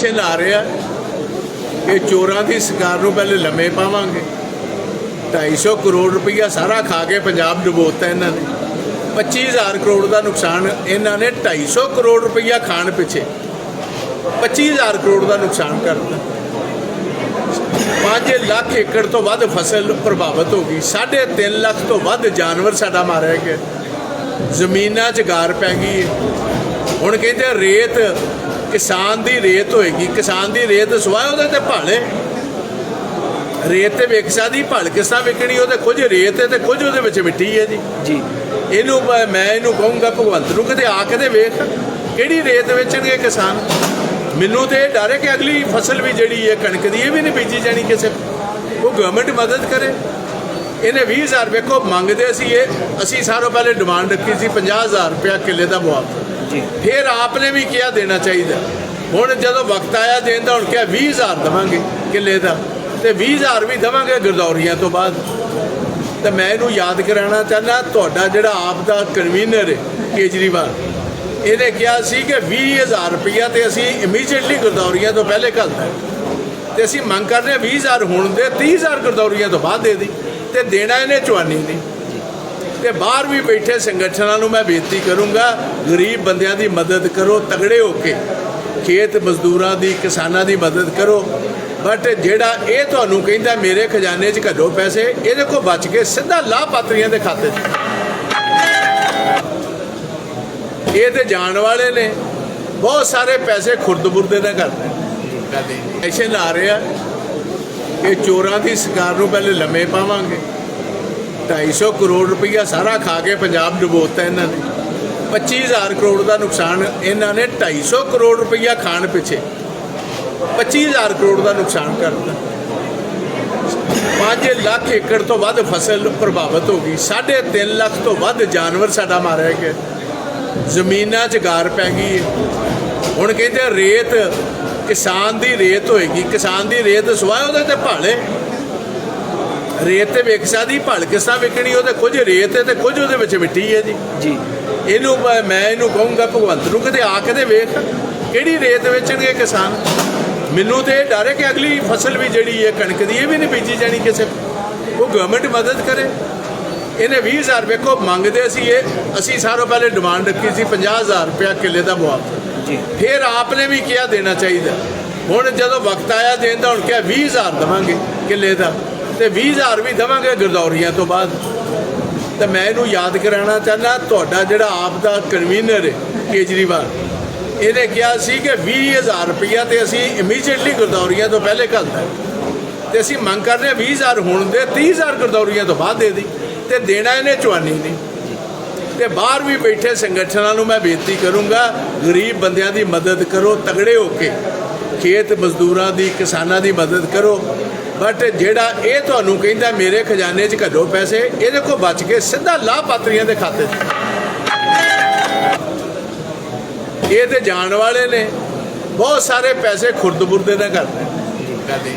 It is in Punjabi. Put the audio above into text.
ਐਕਸ਼ਨ ਆ ਰਿਹਾ ਕਿ ਚੋਰਾਂ ਦੀ ਸਰਕਾਰ ਨੂੰ ਪਹਿਲੇ ਲੰਮੇ ਪਾਵਾਂਗੇ। 250 ਕਰੋੜ ਰੁਪਈਆ ਸਾਰਾ ਖਾ ਕੇ ਪੰਜਾਬ ਡੁਬੋਤਾ ਇਹਨਾਂ ਨੇ। 25000 ਕਰੋੜ ਦਾ ਨੁਕਸਾਨ ਇਹਨਾਂ ਨੇ 250 ਕਰੋੜ ਰੁਪਈਆ ਖਾਣ ਪਿੱਛੇ। 25000 ਕਰੋੜ ਦਾ ਨੁਕਸਾਨ ਕਰਤਾ। 5 ਲੱਖ ਏਕੜ ਤੋਂ ਵੱਧ ਫਸਲ ਪ੍ਰਭਾਵਿਤ ਹੋ ਗਈ। 3.5 ਲੱਖ ਤੋਂ ਵੱਧ ਜਾਨਵਰ ਸਾਡਾ ਮਾਰਿਆ ਗਿਆ। ਜ਼ਮੀਨਾਂ 'ਚ ਗਾਰ ਪੈ ਗਈ ਹੁਣ ਕਹਿੰਦੇ ਰੇਤ ਕਿਸਾਨ ਦੀ ਰੇਤ ਹੋਏਗੀ ਕਿਸਾਨ ਦੀ ਰੇਤ ਸਵਾਏ ਉਹਦੇ ਤੇ ਭਾਲੇ ਰੇਤ ਤੇ ਵਿਕ ਸਕਦੀ ਭਲ ਕਿਸ ਵਿਕਣੀ ਉਹਦੇ ਕੁਝ ਰੇਤ ਹੈ ਤੇ ਕੁਝ ਉਹਦੇ ਵਿੱਚ ਮਿੱਟੀ ਹੈ ਜੀ। ਜੀ। ਇਹਨੂੰ ਮੈਂ ਇਹਨੂੰ ਕਹੂੰਗਾ ਭਗਵੰਤ ਨੂੰ ਕਿਤੇ ਆ ਕੇ ਤੇ ਵੇਖ ਕਿਹੜੀ ਰੇਤ ਵੇਚਣਗੇ ਕਿਸਾਨ? ਮੈਨੂੰ ਤੇ ਡਰ ਹੈ ਕਿ ਅਗਲੀ ਫਸਲ ਵੀ ਜਿਹੜੀ ਹੈ ਕਣਕ ਦੀ ਇਹ ਵੀ ਨਹੀਂ ਬੀਜੀ ਜਾਣੀ ਕਿਸੇ। ਉਹ ਗਵਰਨਮੈਂਟ ਮਦਦ ਕਰੇ। ਇਹਨੇ 20000 ਵੇਖੋ ਮੰਗਦੇ ਸੀ ਇਹ ਅਸੀਂ ਸਾਰੋਂ ਪਹਿਲੇ ਡਿਮਾਂਡ ਰੱਖੀ ਸੀ 50000 ਰੁਪਇਆ ਕਿੱਲੇ ਦਾ ਮੁਆਵਜ਼ਾ। ਜੀ ਫਿਰ ਆਪਨੇ ਵੀ ਕਿਹਾ ਦੇਣਾ ਚਾਹੀਦਾ। ਹੁਣ ਜਦੋਂ ਵਕਤ ਆਇਆ ਦੇਣ ਦਾ, ਹੁਣ ਕਿਹਾ 20000 ਦਵਾਂਗੇ ਕਿੱਲੇ ਦਾ। ਤੇ 20000 ਵੀ ਦਵਾਂਗੇ ਗਰਦੌਰੀਆਂ ਤੋਂ ਬਾਅਦ। ਤੇ ਮੈਂ ਇਹਨੂੰ ਯਾਦ ਕਰਾਉਣਾ ਚਾਹੁੰਦਾ, ਤੁਹਾਡਾ ਜਿਹੜਾ ਆਪ ਦਾ ਕਨਵੀਨਰ ਹੈ, ਕੇਜਰੀਵਾਲ, ਇਹਨੇ ਕਿਹਾ ਸੀ ਕਿ 20000 ਰੁਪਇਆ ਤੇ ਅਸੀਂ ਇਮੀਡੀਏਟਲੀ ਗਰਦੌਰੀਆਂ ਤੋਂ ਪਹਿਲੇ ਘੱਲਦਾ ਤੇ ਅਸੀਂ ਮੰਗ ਕਰਦੇ ਹਾਂ 20000 ਹੁਣ ਦੇ 30000 ਗਰਦੌਰੀਆਂ ਤੋਂ ਬਾਅਦ ਦੇ ਦੀ ਤੇ ਦੇਣਾ ਇਹਨੇ ਚਵਾਨੀ ਦੀ। ਤੇ ਬਾਹਰ ਵੀ ਬੈਠੇ ਸੰਗਠਨਾਂ ਨੂੰ ਮੈਂ ਬੇਨਤੀ ਕਰੂੰਗਾ, ਗਰੀਬ ਬੰਦਿਆਂ ਦੀ ਮਦਦ ਕਰੋ, ਤਗੜੇ ਹੋ ਕੇ। ਖੇਤ ਮਜ਼ਦੂਰਾਂ ਦੀ, ਕਿਸਾਨਾਂ ਦੀ ਮਦਦ ਕਰੋ। ਬਟ ਜਿਹੜਾ ਇਹ ਤੁਹਾਨੂੰ ਕਹਿੰਦਾ, ਮੇਰੇ ਖਜ਼ਾਨੇ 'ਚ ਘੱਲੋ ਪੈਸੇ, ਇਹਦੇ ਕੋਲ ਬਚ ਕੇ ਸਿੱਧਾ ਲਾਭਪਾਤਰੀਆਂ ਦੇ ਖਾਤੇ 'ਚ। ਇਹ ਤੇ ਜਾਣ ਵਾਲੇ ਨੇ। ਬਹੁਤ ਸਾਰੇ ਪੈਸੇ ਖੁਰਦ-ਬੁਰਦੇ ਨਾਲ ਕਰਦੇ ਐਕਸ਼ਨ ਆ ਰਿਹਾ। ਕਿ ਚੋਰਾਂ ਦੀ ਸਰਕਾਰ ਨੂੰ ਪਹਿਲੇ ਲੰਮੇ ਪਾਵਾਂਗੇ। 250 ਕਰੋੜ ਰੁਪਈਆ ਸਾਰਾ ਖਾ ਕੇ ਪੰਜਾਬ ਡੁਬੋਤਾ ਇਹਨਾਂ ਨੇ। 25000 ਕਰੋੜ ਦਾ ਨੁਕਸਾਨ ਇਹਨਾਂ ਨੇ 250 ਕਰੋੜ ਰੁਪਈਆ ਖਾਣ ਪਿੱਛੇ। 25000 ਕਰੋੜ ਦਾ ਨੁਕਸਾਨ ਕਰਤਾ। 5 ਲੱਖ ਏਕੜ ਤੋਂ ਵੱਧ ਫਸਲ ਪ੍ਰਭਾਵਿਤ ਹੋ ਗਈ। 3.5 ਲੱਖ ਤੋਂ ਵੱਧ ਜਾਨਵਰ ਸਾਡਾ ਮਾਰਿਆ ਗਿਆ। ਜ਼ਮੀਨਾਂ 'ਚ ਗਾਰ ਪੈ ਗਈ ਹੁਣ ਕਹਿੰਦੇ ਰੇਤ ਕਿਸਾਨ ਦੀ ਰੇਤ ਹੋਏਗੀ। ਕਿਸਾਨ ਦੀ ਰੇਤ ਸਵਾਏ ਉਹਦੇ ਤੇ ਭਾਲੇ। ਰੇਤ ਤੇ ਵਿਕ ਸਕਦੀ ਭਲ ਕਿਸ ਵਿਕਣੀ ਉਹਦੇ ਕੁਝ ਰੇਤ ਹੈ ਤੇ ਕੁਝ ਉਹਦੇ ਵਿੱਚ ਮਿੱਟੀ ਹੈ ਜੀ। ਜੀ। ਇਹਨੂੰ ਮੈਂ ਇਹਨੂੰ ਕਹੂੰਗਾ ਭਗਵੰਤ ਨੂੰ ਕਿਤੇ ਆ ਕੇ ਤੇ ਵੇਖ ਕਿਹੜੀ ਰੇਤ ਵੇਚਣਗੇ ਕਿਸਾਨ? ਮੈਨੂੰ ਤੇ ਡਰ ਹੈ ਕਿ ਅਗਲੀ ਫਸਲ ਵੀ ਜਿਹੜੀ ਹੈ ਕਣਕ ਦੀ ਇਹ ਵੀ ਨਹੀਂ ਬੀਜੀ ਜਾਣੀ ਕਿਸੇ ਉਹ ਗਵਰਨਮੈਂਟ ਮਦਦ ਕਰੇ। ਇਹਨੇ 20000 ਵੇਖੋ ਮੰਗਦੇ ਸੀ ਇਹ ਅਸੀਂ ਸਾਰੋਂ ਪਹਿਲੇ ਡਿਮਾਂਡ ਰੱਖੀ ਸੀ 50000 ਰੁਪਇਆ ਕਿੱਲੇ ਦਾ ਮੁਆਵਜ਼ਾ। ਜੀ। ਫਿਰ ਆਪਨੇ ਵੀ ਕਿਹਾ ਦੇਣਾ ਚਾਹੀਦਾ। ਹੁਣ ਜਦੋਂ ਵਕਤ ਆਇਆ ਦੇਣ ਦਾ ਹੁਣ ਕਿਹਾ 20000 ਦਵਾਂਗੇ ਕਿੱਲੇ ਦਾ। ਤੇ 20000 ਵੀ ਦਵਾਂਗੇ ਗਰਦੌਰੀਆਂ ਤੋਂ ਬਾਅਦ। ਤੇ ਮੈਂ ਇਹਨੂੰ ਯਾਦ ਕਰਾਉਣਾ ਚਾਹੁੰਦਾ, ਤੁਹਾਡਾ ਜਿਹੜਾ ਆਪ ਦਾ ਕਨਵੀਨਰ ਹੈ, ਕੇਜਰੀਵਾਲ, ਇਹਨੇ ਕਿਹਾ ਸੀ ਕਿ 20000 ਰੁਪਇਆ ਤੇ ਅਸੀਂ ਇਮੀਡੀਏਟਲੀ ਗਰਦੌਰੀਆਂ ਤੋਂ ਪਹਿਲੇ ਘੱਲਦਾ ਤੇ ਅਸੀਂ ਮੰਗ ਕਰਦੇ ਹਾਂ 20000 ਹੁਣ ਦੇ 30000 ਗਰਦੌਰੀਆਂ ਤੋਂ ਬਾਅਦ ਦੇ ਦੀ ਤੇ ਦੇਣਾ ਇਹਨੇ ਚਵਾਨੀ ਨਹੀਂ। ਤੇ ਬਾਹਰ ਵੀ ਬੈਠੇ ਸੰਗਠਨਾਂ ਨੂੰ ਮੈਂ ਬੇਨਤੀ ਕਰੂੰਗਾ, ਗਰੀਬ ਬੰਦਿਆਂ ਦੀ ਮਦਦ ਕਰੋ, ਤਗੜੇ ਹੋ ਕੇ ਖੇਤ ਮਜ਼ਦੂਰਾਂ ਦੀ, ਕਿਸਾਨਾਂ ਦੀ ਮਦਦ ਕਰੋ ਬਟ ਜਿਹੜਾ ਇਹ ਤੁਹਾਨੂੰ ਕਹਿੰਦਾ ਮੇਰੇ ਖਜ਼ਾਨੇ 'ਚ ਘੱਲੋ ਪੈਸੇ, ਇਹਦੇ ਕੋਲ ਬਚ ਕੇ ਸਿੱਧਾ ਲਾਭਪਾਤਰੀਆਂ ਦੇ ਖਾਤੇ 'ਚ। ਇਹ ਤੇ ਜਾਣ ਵਾਲੇ ਨੇ। ਬਹੁਤ ਸਾਰੇ ਪੈਸੇ ਖੁਰਦ-ਬੁਰਦੇ ਨਾਲ ਕਰਦੇ ਕਰਦੇ